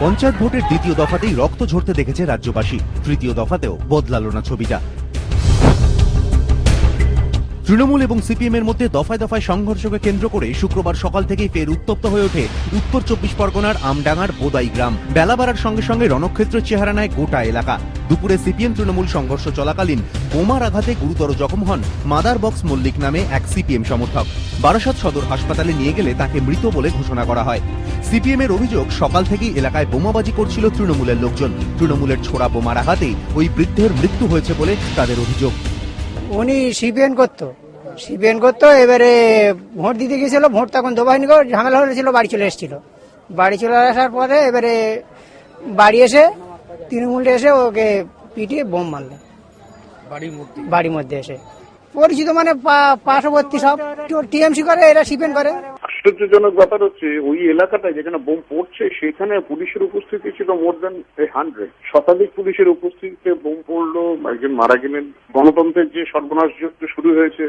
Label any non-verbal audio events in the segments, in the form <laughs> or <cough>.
পঞ্চায়েত ভোটের দ্বিতীয় দফাতেই রক্ত ঝরতে দেখেছে রাজ্যবাসী। তৃতীয় দফাতেও বদলালো না ছবিটা। তৃণমূল এবং সিপিএম এর মধ্যে দফায় দফায় সংঘর্ষকে কেন্দ্র করে শুক্রবার সকাল থেকেই ফের উত্তপ্ত হয়ে ওঠে উত্তর চব্বিশ পরগনার আমডাঙ্গার বোদাই গ্রাম। বেলা বাড়ার সঙ্গে সঙ্গে রণক্ষেত্রের চেহারা নেয় গোটা এলাকা। দুপুরে সিপিএম তৃণমূল সংঘর্ষ চলাকালীন বোমার আঘাতে গুরুতর জখম হন মাদার বক্স মল্লিক নামে এক সিপিএম সমর্থক। বারাসাত সদর হাসপাতালে নিয়ে গেলে তাকে মৃত বলে ঘোষণা করা হয়। সিপিএম এর অভিযোগ, সকাল থেকেই এলাকায় বোমাবাজি করছিল তৃণমূলের লোকজন। তৃণমূলের ছোড়া বোমার আঘাতেই ওই বৃদ্ধের মৃত্যু হয়েছে বলে তাদের অভিযোগ। উনি সিপিএন করতো। সিপিএন করতো এবারে ভোট দিতে গিয়েছিল ভোট তখন দোবাহিনী করে ঝামেলা হয়েছিল বাড়ি চলে এসেছিল। বাড়ি চলে আসার পরে এবারে বাড়ি এসে তৃণমূলে এসে ওকে পিটিয়ে বোম মারলে। বাড়ির মধ্যে। এসে। পরিচিত মানে পার্শ্ববর্তী সব টিএমসি করে এরা সিপিএন করে। আশ্চর্যজনক ব্যাপার হচ্ছে ওই এলাকাটায় যেখানে বোম পড়ছে সেখানে পুলিশের উপস্থিতি ছিল মোর দেন হান্ড্রেড শতাধিক পুলিশের উপস্থিতিতে বোম পড়ল একজন মারা গেলেন। গণতন্ত্রের যে সর্বনাশ যুদ্ধ শুরু হয়েছে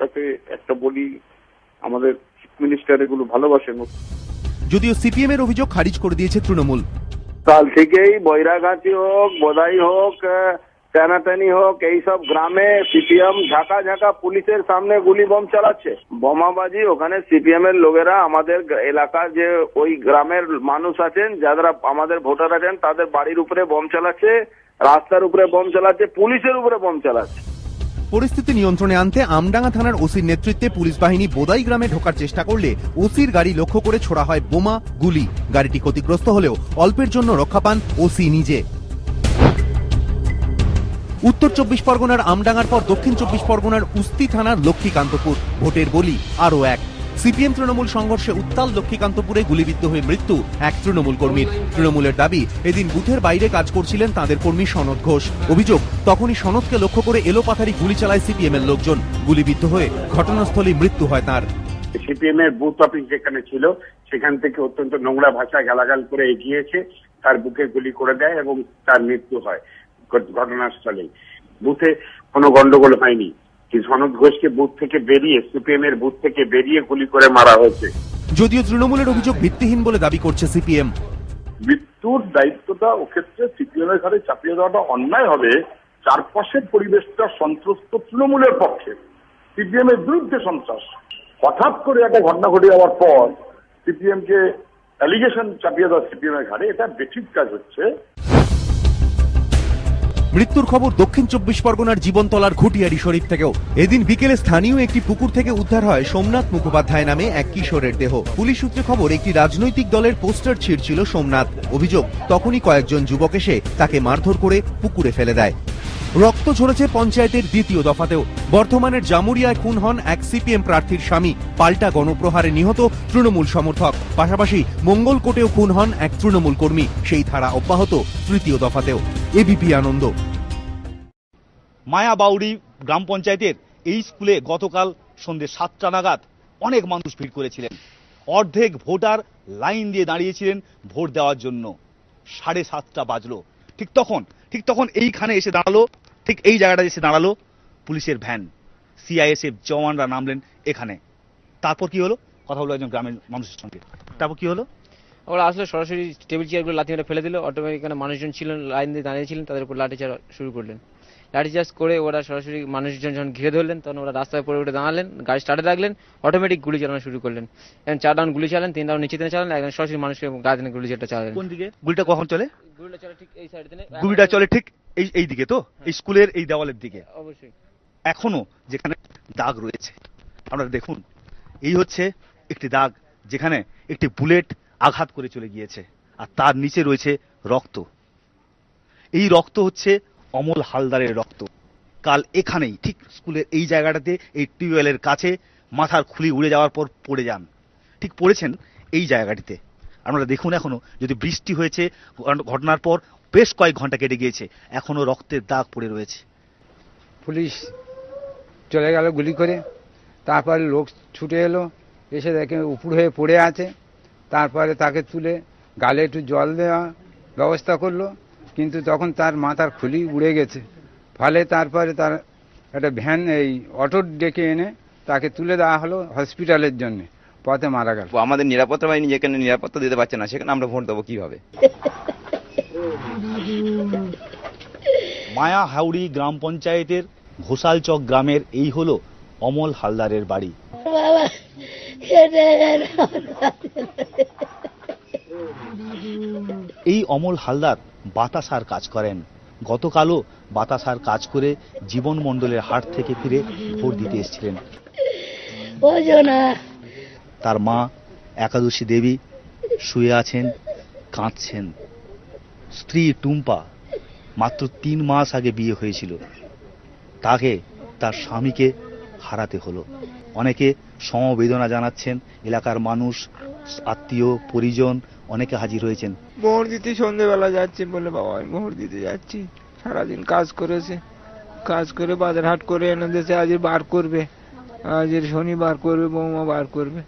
তাতে একটা বলি আমাদের চিফ মিনিস্টার এগুলো ভালোবাসেন। যদিও সিপিএম এর অভিযোগ খারিজ করে দিয়েছে তৃণমূল। কাল থেকেই বৈরাগাছি হোক বোদাই হোক টানাটানি হোক এইসব গ্রামে সিপিএম ঝাঁকা ঝাঁকা পুলিশের সামনে গুলি বম চালাচ্ছে। বোমাবাজি, ওখানে সিপিএম এর লোকেরা আমাদের এলাকার যে ওই গ্রামের মানুষ আছেন, যারা আমাদের ভোটার আছেন, তাদের বাড়ির উপরে বম চালাচ্ছে, রাস্তার উপরে বম চালাচ্ছে, পুলিশের উপরে বম চালাচ্ছে। পরিস্থিতি নিয়ন্ত্রণে আনতে আমডাঙ্গা থানার ওসির নেতৃত্বে পুলিশ বাহিনী বোদাই গ্রামে ঢোকার চেষ্টা করলে ওসির গাড়ি লক্ষ্য করে ছোড়া হয় বোমা, গুলি। গাড়িটি ক্ষতিগ্রস্ত হলেও অল্পের জন্য রক্ষা পান ওসি নিজে। উত্তর চব্বিশ পরগনার আমডাঙ্গার পর দক্ষিণ চব্বিশ পরগনার উস্তি থানার লক্ষ্মীকান্তপুর, ভোটের বলি, আরও এক। সিপিএম তৃণমূল সংঘর্ষে উত্তাল লক্ষ্মীকান্তপুরে গুলিবিদ্ধ হয়ে মৃত্যু এক তৃণমূল কর্মীর। তৃণমূলের দাবি, এদিন বুথের বাইরে কাজ করছিলেন তাদের কর্মী সনদ ঘোষ। অভিযোগ, তখনই সনদকে লক্ষ্য করে এলোপাথারি গুলি চালায় সিপিএম এর লোকজন। গুলিবিদ্ধ হয়ে ঘটনাস্থলে মৃত্যু হয় তার। সিপিএম এর বুথ অফিস যেখানে ছিল, সেখান থেকে অত্যন্ত নোংরা ভাষায় গালাগাল করে এগিয়েছে, তার বুকে গুলি করে দেয় এবং তার মৃত্যু হয়। ঘটনাস্থলে। বুথে কোনো গন্ডগোল হয়নি। কিন্তু সনদ ঘোষকে বুথ থেকে বেরিয়ে সিপিএম এর বুথ থেকে বেরিয়ে গুলি করে মারা হয়েছে। যদিও তৃণমূলের অভিযোগ ভিত্তিহীন বলে দাবি করছে সিপিএম। মৃত্যুর দায়িত্বটা ওক্ষেত্রে সিপিএম এর ঘাড়ে চাপিয়ে দেওয়াটা অন্যায় হবে। চারপাশের পরিবেশটা সন্ত্রস্ত তৃণমূলের পক্ষে। সিপিএম এর বিরুদ্ধে সন্ত্রাস। হঠাৎ করে একটা ঘটনা ঘটে যাওয়ার পর সিপিএম কে অ্যালিগেশন চাপিয়ে দেওয়া সিপিএম এর ঘাড়ে এটা বেঠিক কাজ হচ্ছে। মৃত্যুর খবর দক্ষিণ চব্বিশ পরগনার জীবনতলার ঘুটিয়ারি শরীফ থেকেও। এদিন বিকেলে স্থানীয় একটি পুকুর থেকে উদ্ধার হয় সোমনাথ মুখোপাধ্যায় নামে এক কিশোরের দেহ। পুলিশ সূত্রে খবর, একটি রাজনৈতিক দলের পোস্টার ছিঁড়ছিল সোমনাথ। অভিযোগ, তখনই কয়েকজন যুবক এসে তাকে মারধর করে পুকুরে ফেলে দেয়। রক্ত ঝরেছে পঞ্চায়েতের দ্বিতীয় দফাতেও। বর্ধমানের জামুরিয়ায় খুন হন এক সিপিএম প্রার্থীর স্বামী। পাল্টা গণপ্রহারে নিহত তৃণমূল সমর্থক। পাশাপাশি মঙ্গলকোটেও খুন হন এক তৃণমূল কর্মী। সেই ধারা অব্যাহত তৃতীয় দফাতেও। এবিপি আনন্দ। মায়াবাউরি গ্রাম পঞ্চায়েতের এই স্কুলে গতকাল সন্ধ্যে সাতটা নাগাদ অনেক মানুষ ভিড় করেছিলেন। অর্ধেক ভোটার লাইন দিয়ে দাঁড়িয়েছিলেন ভোট দেওয়ার জন্য। সাড়ে সাতটা বাজলো। ঠিক তখন ঠিক তখন এইখানে এসে দাঁড়াল ঠিক এই জায়গাটা এসে দাঁড়াল পুলিশের ভ্যান সিআইএসএফ জওয়ানরা নামলেন এখানে। তারপর কি হলো? কথা হলো একজন গ্রামের মানুষের সঙ্গে। তারপর কি হলো? ওরা আসলে সরাসরি টেবিল চেয়ারগুলো লাথি মেরে ফেলে দিল। অটোমেটিক এখানে মানুষজন ছিলেন লাইন দিয়ে দাঁড়িয়েছিলেন তাদের উপর লাঠিচার্জ শুরু করলেন। লাঠিচার্জ করে ওরা সরাসরি মানুষজন যখন ঘিরে ধরলেন তখন ওরা রাস্তায় পড়ে উঠে দাঁড়ালেন গাড়ি স্টার্টে রাখলেন অটোমেটিক গুলি চালানো শুরু করলেন। এখন চার রাউন্ড গুলি চালান তিন রাউন্ড নিচে দিয়ে চালান একদম সরাসরি মানুষকে গা দিনে গুলি যেটা চালালেন। কোন দিকে? গুলিটা কখন চলে? গুলিটা চলে ঠিক এই সাইড দিয়ে গুলিটা চলে ঠিক এই এই দিকে তো? এই স্কুলের এই দেওয়ালের দিকে? অবশ্যই। এখনও যেখানে দাগ রয়েছে আপনারা দেখুন এই হচ্ছে একটি দাগ যেখানে একটি বুলেট আঘাত করে চলে গিয়েছে আর তার নিচে রয়েছে রক্ত। এই রক্ত হচ্ছে অমল হালদারের রক্ত। কাল এখানেই ঠিক স্কুলের এই জায়গাটাতে এই টিউবওয়েলের কাছে মাথার খুলি উড়ে যাওয়ার পর পড়ে যান। ঠিক পড়েছেন এই জায়গাটিতে। আপনারা দেখুন এখনও যদি বৃষ্টি হয়েছে ঘটনার পর বেশ কয়েক ঘণ্টা কেটে গিয়েছে। এখনও রক্তের দাগ পড়ে রয়েছে। পুলিশ চলে গেল গুলি করে। তারপরে লোক ছুটে এলো এসে দেখে উপর হয়ে পড়ে আছে। তারপরে তাকে তুলে গালে একটু জল দেওয়া ব্যবস্থা করল। কিন্তু তখন তার মাথার খুলি উড়ে গেছে। ফলে তারপরে তার একটা ভ্যান এই অটো ডেকে এনে তাকে তুলে দেওয়া হলো হসপিটালের জন্য। পথে মারা গেল। আমাদের নিরাপত্তা বাহিনী যেখানে নিরাপত্তা দিতে পারছে না সেখানে আমরা ভোট দেবো কীভাবে? <laughs> মায়া হাউড়ি গ্রাম পঞ্চায়েতের ঘোষালচক গ্রামের এই হলো অমল হালদারের বাড়ি। এই অমল হালদার বাতাসার কাজ করেন। গতকালও বাতাসার কাজ করে জীবন মণ্ডলের হাট থেকে ফিরে ভোট দিতে এসেছিলেন। তার মা একাদশী দেবী শুয়ে আছেন কাঁদছেন। স্ত্রী টুম্পা মাত্র তিন মাস আগে বিয়ে হয়েছিল। তাকে তার স্বামীকে হারাতে হলো। অনেকে সমবেদনা জানাচ্ছেন, এলাকার মানুষ, আত্মীয়, পরিজন অনেকে হাজির হয়েছেন। মোহর দিতে সন্ধেবেলা যাচ্ছি বলে, বাবা, আমি মোহর দিতে যাচ্ছি। সারাদিন কাজ করেছে। কাজ করে বাজার হাট করে এনে দিয়েছে। আজ বার করবে। আজ শনিবার করবে, বৌমা বার করবে।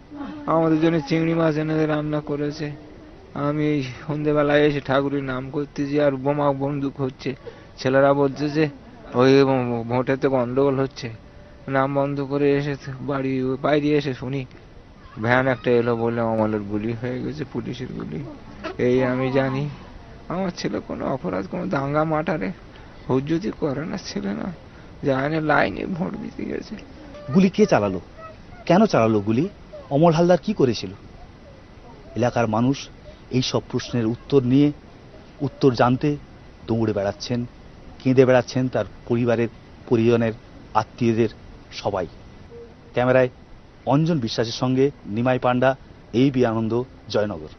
আমাদের জন্য চিংড়ি মাছ এনে রান্না করেছে। আমি এই সন্ধেবেলায় এসে ঠাকুরের নাম করতেছি আর বোমা বন্দুক হচ্ছে। ছেলেরা বলছে যে, ওই ভোটেতে গন্ডগোল হচ্ছে। নাম বন্ধ করে এসে বাড়ি, বাইরে এসে শুনি। ভ্যান একটা এলো বলে অমলের গুলি হয়ে গেছে, পুলিশের গুলি। এই আমি জানি, আমার ছেলে কোনো অপরাধ, কোনো দাঙ্গা মাটারে হুজ্জুতি করে না ছেলে না যায় না লাইনে ভোট দিতে গেছে। গুলি কে চালালো? কেন চালালো গুলি? অমল হালদার কি করেছিল? এলাকার মানুষ এই সব প্রশ্নের উত্তর নিয়ে উত্তর জানতে দৌড়ে বেড়াচ্ছেন, কেঁদে বেড়াচ্ছেন তার পরিবারের, পরিজনের, আত্মীয়দের সবাই। ক্যামেরায় অঞ্জন বিশ্বাসের সঙ্গে নিমাই পাণ্ডা এই বি আনন্দ, জয়নগর।